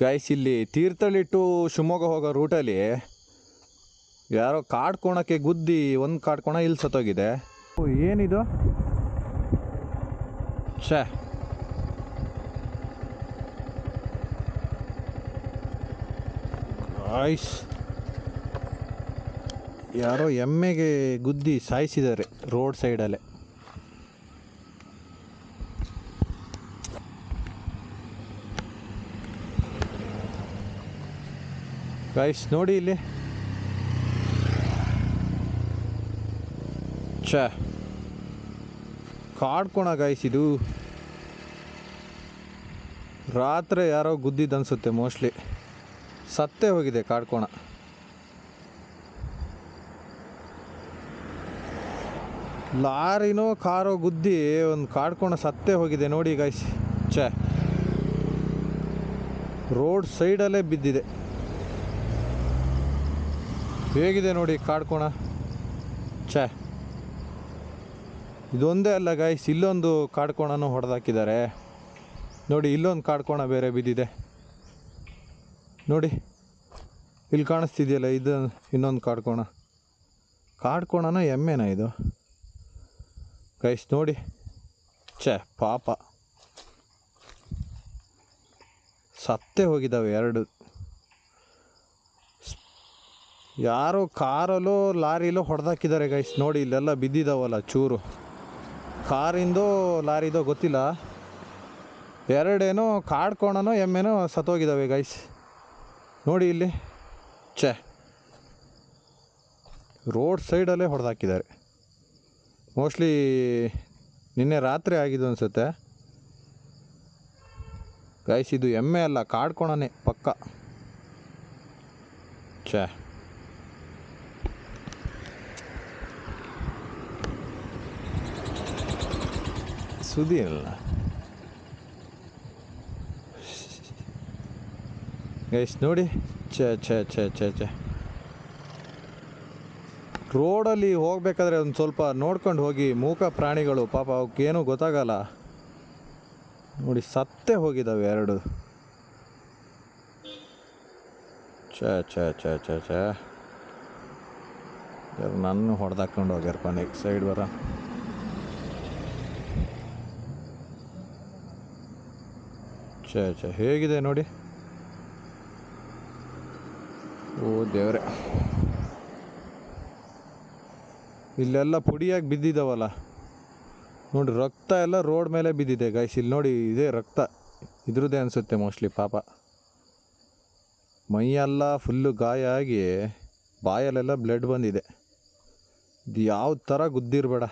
Guys ಇಲ್ಲಿ Thirthahalli to Shivamogga ಹೋಗೋ ರೂಟಲ್ಲಿ ಯಾರೋ ಕಾಡ್ಕೋಣಕ್ಕೆ ಗುದ್ದಿ ಒಂದು ಕಾಡ್ಕೋಣ ಇಲ್ಲಿ ಸತ್ತೋಗಿದೆ. ಓ, ಏನಿದು? ಛೇ. ಗಾಯ್ಸ್ ಯಾರೋ ಎಮ್ಮೆಗೆ ಗುದ್ದಿ ಸಾಯಿಸಿದ್ದಾರೆ ರೋಡ್ ಸೈಡಲ್ಲೇ ಗಾಯ್ಸ್ ನೋಡಿ ಇಲ್ಲಿ. ಛೇ. ಕಾಡ್ಕೋಣ ಗಾಯ್ಸ್ ಇದು. ರಾತ್ರಿ ಯಾರೋ ಗುದ್ದಿದ್ದು ಅನಿಸುತ್ತೆ ಮೋಸ್ಟ್ಲಿ ಸತ್ತೇ ಹೋಗಿದೆ ಕಾಡ್ಕೋಣ ಲಾರಿನೋ ಕಾರೋ ಗುದ್ದಿ ಒಂದು ಕಾಡ್ಕೋಣ ಸತ್ತೇ ಹೋಗಿದೆ ನೋಡಿ ಗಾಯ್ಸ್ ಛೇ. ರೋಡ್ ಸೈಡಲ್ಲೇ ಬಿದ್ದಿದೆ. ಹೇಗಿದೆ ನೋಡಿ ಕಾಡ್ಕೋಣ ಛೇ. ಇದೊಂದೇ ಅಲ್ಲ ಗಾಯ್ಸ್ ಇಲ್ಲೊಂದು ಕಾಡ್ಕೋಣನೂ ಹೊಡೆದಾಕಿದ್ದಾರೆ. ನೋಡಿ, ಇಲ್ಲೊಂದು ಕಾಡ್ಕೋಣ ಬೇರೆ ಬಿದ್ದಿದೆ. ನೋಡಿ, ಇಲ್ಲಿ ಕಾಣಿಸ್ತಿದೆಯಲ್ಲ, ಇದು ಇನ್ನೊಂದು ಕಾಡ್ಕೋಣ ಕಾಡ್ಕೋಣನ ಎಮ್ಮೆನ ಇದು? ಗೈಸ್ ನೋಡಿ. ಛೇ, ಪಾಪ. ಸತ್ತೇ ಹೋಗಿದ್ದಾವೆ ಎರಡು. ಯಾರೋ ಕಾರಲ್ಲೋ ಲಾರಿಲೋ ಹೊಡೆದಾಕಿದ್ದಾರೆ ಗೈಸ್ ನೋಡಿ, ಇಲ್ಲೆಲ್ಲ ಬಿದ್ದಿದ್ದಾವಲ್ಲ ಚೂರು. ಕಾರಿಂದೋ ಲಾರಿದೋ ಗೊತ್ತಿಲ್ಲ. ಎರಡೇನೋ ಕಾಡ್ಕೋಣನೋ ಎಮ್ಮೆನೋ ಸತ್ತೋಗಿದ್ದಾವೆ ಗೈಸ್ ನೋಡಿ ಇಲ್ಲಿ. ಛೇ. ರೋಡ್ ಸೈಡಲ್ಲೇ ಹೊಡೆದಾಕಿದ್ದಾರೆ. ಮೋಸ್ಟ್ಲಿ ನಿನ್ನೆ ರಾತ್ರಿ ಆಗಿದ್ದು ಅನಿಸುತ್ತೆ. ಗೈಸ್ ಇದು ಎಮ್ಮೆ ಅಲ್ಲ, ಕಾಡ್ಕೋಣನೇ ಪಕ್ಕ. ಛೇ. ಸುದ್ದಿ ಇಲ್ಲ ಗೈಸ್ ನೋಡಿ. ಛೇ ಛೇ ಛೇ ಛೇ ಛೇ. ರೋಡಲ್ಲಿ ಹೋಗಬೇಕಾದ್ರೆ ಒಂದು ಸ್ವಲ್ಪ ನೋಡ್ಕೊಂಡು ಹೋಗಿ. ಮೂಕ ಪ್ರಾಣಿಗಳು, ಪಾಪ ಅವಕ್ಕೇನು ಗೊತ್ತಾಗಲ್ಲ. ನೋಡಿ, ಸತ್ತೇ ಹೋಗಿದ್ದಾವೆ ಎರಡು. ಛೇ ಛೇ ಛೇ ಛೇ ಛೇ. ನನ್ನ ಹೊಡೆದಾಕೊಂಡು ಹೋಗ್ಯಾರ ಕೊನೆಗೆ ಸೈಡ್ ಬರ ಛೇ ಛೇ, ಹೇಗಿದೆ ನೋಡಿ? ಓ ದೇವ್ರೆ. ಇಲ್ಲೆಲ್ಲ ಪುಡಿಯಾಗಿ ಬಿದ್ದಿದ್ದಾವಲ್ಲ ನೋಡಿ, ರಕ್ತ ಎಲ್ಲ ರೋಡ್ ಮೇಲೆ ಬಿದ್ದಿದೆ ಗಾಯ್ಸ್ ಇಲ್ಲಿ ನೋಡಿ, ಇದೇ ರಕ್ತ. ಇದ್ರದ್ದೇ ಅನಿಸುತ್ತೆ ಮೋಸ್ಟ್ಲಿ ಪಾಪ. ಮೈಯೆಲ್ಲ ಫುಲ್ಲು ಗಾಯ ಆಗಿ ಬಾಯಲ್ಲೆಲ್ಲ ಬ್ಲಡ್ ಬಂದಿದೆ. ಇದು ಯಾವ ಥರ ಗುದ್ದಿರಬೇಡ.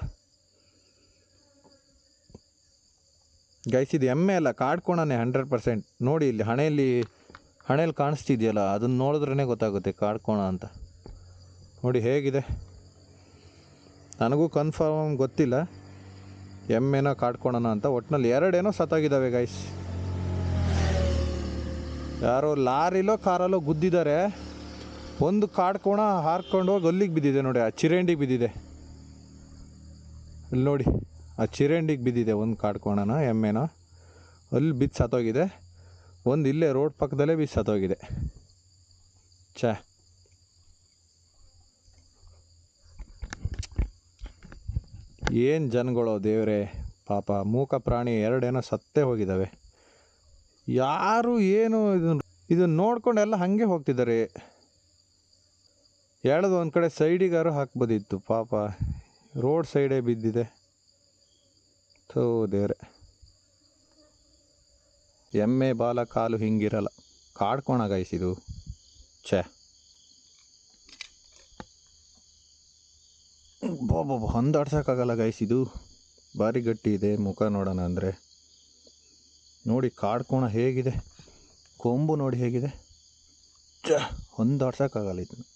ಗೈಸ್ ಇದು ಎಮ್ಮೆ ಅಲ್ಲ ಕಾಡ್ಕೋಣನೆ ಹಂಡ್ರೆಡ್ ಪರ್ಸೆಂಟ್ ನೋಡಿ ಇಲ್ಲಿ ಹಣೆಯಲ್ಲಿ ಹಣೆಯಲ್ಲಿ ಕಾಣಿಸ್ತಿದೆಯಲ್ಲ, ಅದನ್ನು ನೋಡಿದ್ರೇ ಗೊತ್ತಾಗುತ್ತೆ ಕಾಡ್ಕೋಣ ಅಂತ. ನೋಡಿ ಹೇಗಿದೆ. ನನಗೂ ಕನ್ಫರ್ಮ್ ಗೊತ್ತಿಲ್ಲ ಎಮ್ಮೆನೋ ಕಾಡ್ಕೋಣ ಅಂತ. ಒಟ್ಟಿನಲ್ಲಿ ಎರಡೇನೋ ಸತ್ತಾಗಿದ್ದಾವೆ ಗೈಸ್ ಯಾರೋ ಲಾರಿಲೋ ಕಾರಲ್ಲೋ ಗುದ್ದಿದ್ದಾರೆ. ಒಂದು ಕಾಡ್ಕೋಣ ಹಾರ್ಕೊಂಡು ಹೋಗಿ ಅಲ್ಲಿಗೆ ಬಿದ್ದಿದೆ ನೋಡಿ, ಆ ಚಿರಂಡಿಗೆ ಬಿದ್ದಿದೆ. ಇಲ್ಲಿ ನೋಡಿ. ಆ ಚಿರಂಡಿಗೆ ಬಿದ್ದಿದೆ ಒಂದು ಕಾಡ್ಕೋಣನ ಎಮ್ಮೆನ. ಅಲ್ಲಿ ಬಿದ್ದು ಸತ್ತೋಗಿದೆ. ಒಂದು ಇಲ್ಲೇ ರೋಡ್ ಪಕ್ಕದಲ್ಲೇ ಬಿದ್ದು ಸತ್ತೋಗಿದೆ. ಛೇ. ಏನು ಜನಗಳು ದೇವರೇ, ಪಾಪ. ಮೂಕ ಪ್ರಾಣಿ ಎರಡೇನೋ ಸತ್ತೇ ಹೋಗಿದ್ದಾವೆ ಯಾರು ಏನು ಇದನ್ನು ಇದನ್ನು ನೋಡ್ಕೊಂಡು ಎಲ್ಲ ಹಾಗೆ ಹೋಗ್ತಿದ್ದಾರೆ. ಎಳೆದು ಒಂದು ಕಡೆ ಸೈಡಿಗಾರು ಹಾಕ್ಬೋದಿತ್ತು, ಪಾಪ. ರೋಡ್ ಸೈಡೇ ಬಿದ್ದಿದೆ. ಥೋ ದೇವ್ರೆ ಎಮ್ಮೆ ಬಾಲ ಕಾಲು ಹಿಂಗಿರಲ್ಲ. ಕಾಡ್ಕೋಣ ಗಾಯಿಸಿದು ಛೇ. ಬಾಬಾ ಹೊಂದಾಡ್ಸೋಕ್ಕಾಗಲ್ಲ ಗಾಯಿಸಿದು ಭಾರಿ ಗಟ್ಟಿ ಇದೆ, ಮುಖ ನೋಡೋಣ ಅಂದರೆ. ನೋಡಿ, ಕಾಡ್ಕೋಣ ಹೇಗಿದೆ. ಕೊಂಬು ನೋಡಿ ಹೇಗಿದೆ. ಛ, ಹೊಂದಾಡ್ಸೋಕ್ಕಾಗಲ್ಲ ಇದನ್ನು.